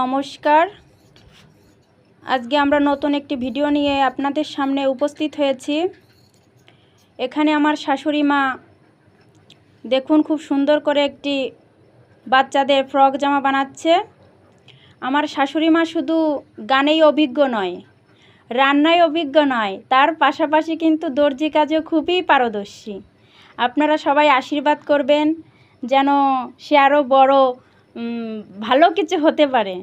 নমস্কার। আজকে আমরা নতুন একটি ভিডিও নিয়ে আপনাদের সামনে উপস্থিত হয়েছি। এখানে আমার শাশুড়ি মা, দেখুন খুব সুন্দর করে একটি বাচ্চাদের ফ্রক জামা বানাচ্ছে। আমার শাশুড়ি মা শুধু গানেই অভিজ্ঞ নয়, রান্নায় অভিজ্ঞ নয়, তার পাশাপাশি কিন্তু দর্জি কাজেও খুবই পারদর্শী। আপনারা সবাই আশীর্বাদ করবেন, যেন সে আরও বড় ভালো কিছু হতে পারে।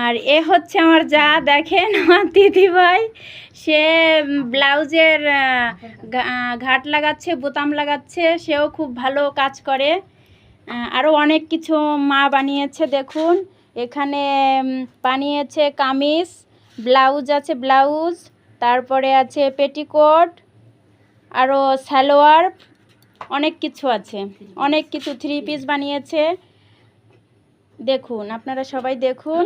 আর এ হচ্ছে আমার যা দেখেন আমার দিদিভাই সে ব্লাউজের ঘাট লাগাচ্ছে, বোতাম লাগাচ্ছে, সেও খুব ভালো কাজ করে। আরও অনেক কিছু মা বানিয়েছে দেখুন। এখানে বানিয়েছে কামিজ, ব্লাউজ আছে ব্লাউজ, তারপরে আছে পেটিকোট আরও সালোয়ার, অনেক কিছু আছে। অনেক কিছু থ্রি পিস বানিয়েছে। দেখুন, আপনারা সবাই দেখুন।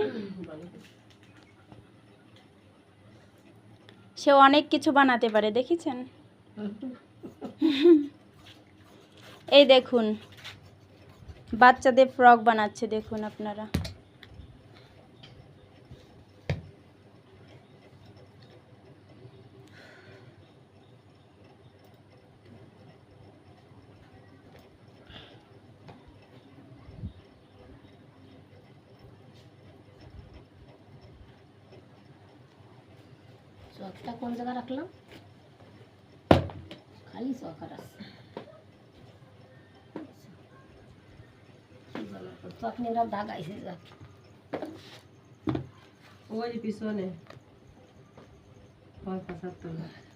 সে অনেক কিছু বানাতে পারে, দেখেছেন? এই দেখুন, বাচ্চাদের ফ্রক বানাচ্ছে, দেখুন আপনারা। स्वतः कोण जागा राखलं? खाली स्वखरास चॉक निवडा धागा आहे पिसवणे. पाच पाच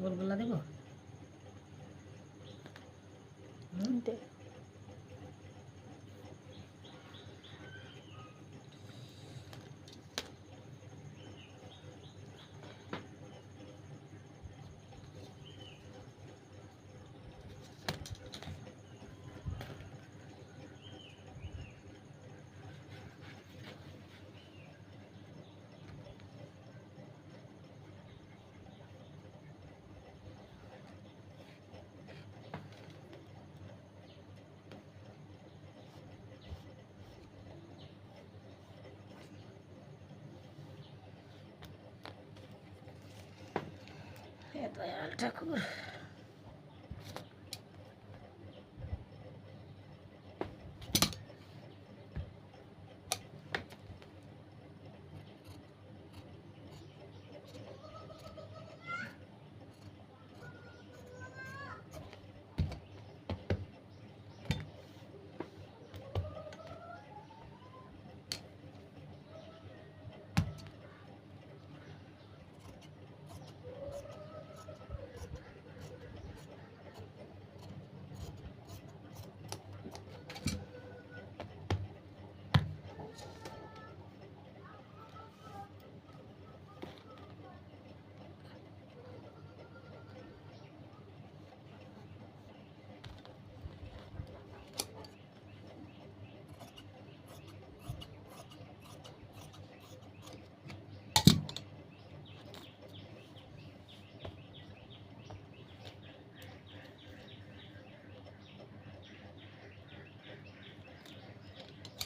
গোলগোলা দেবো? দে- ঠাকুর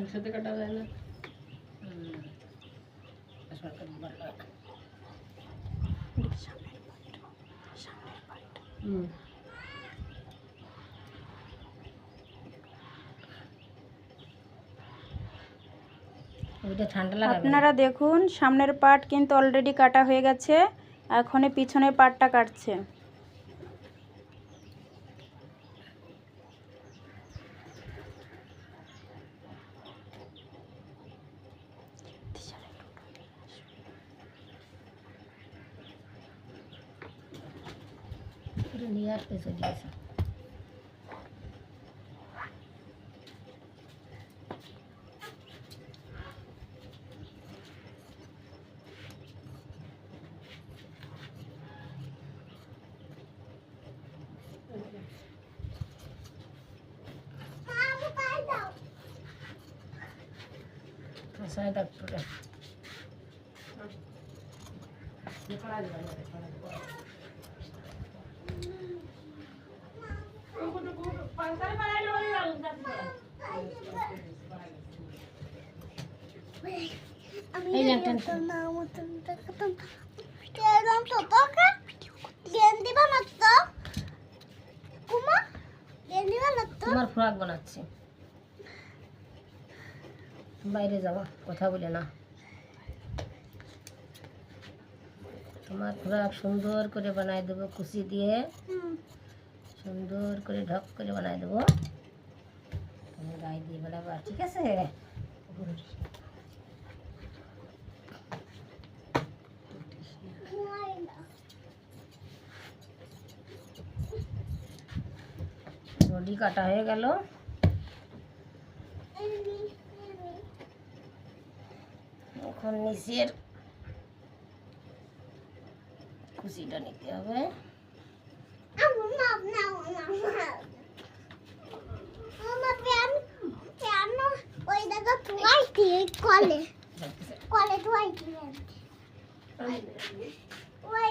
একসাথে কাটা যায় না আপনারা দেখুন, সামনের পার্ট কিন্তু অলরেডি কাটা হয়ে গেছে এখন পিছনের পার্টটা কাটছে। পুরো নিয়ে আসতে চলে গেছে সাড়ে ডাক্তারে এই ল্যাংটা বাইরে যাওয়া কথা বলে না। তোমার ফ্রক সুন্দর করে বানাই দেবো, কুচি দিয়ে। সুন্দর করে ঢক করে বানাই দেবো। তুমি গায়ে দিয়ে বানাবা, ঠিক আছে? বডি কাটা হয়ে গেল এখন নিচের কুচিটা নিতে হবে কলে। কলে ধোয়াই দিয়ে ওই